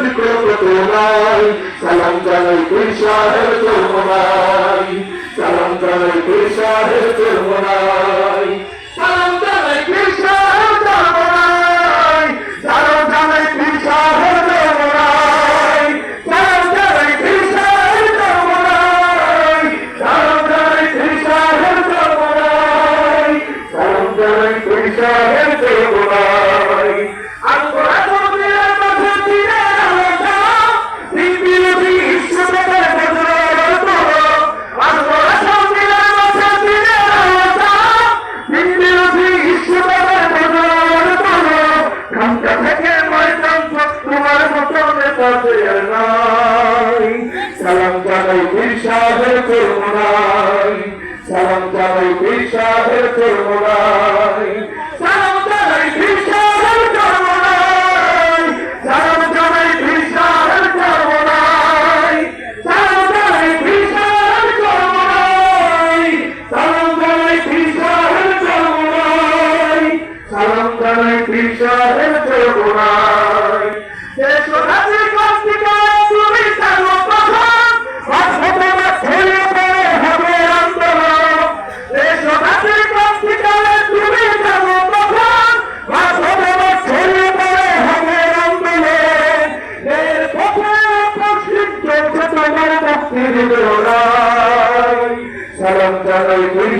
বিকল্প তোমায় সালাম জানাই পেশাহের তোমায় সালাম জানাই পেশাহের তোমায় সালাম জানাই পেশাহের তোমায় সালাম জানাই পেশাহের তোমায় সালাম জানাই ওই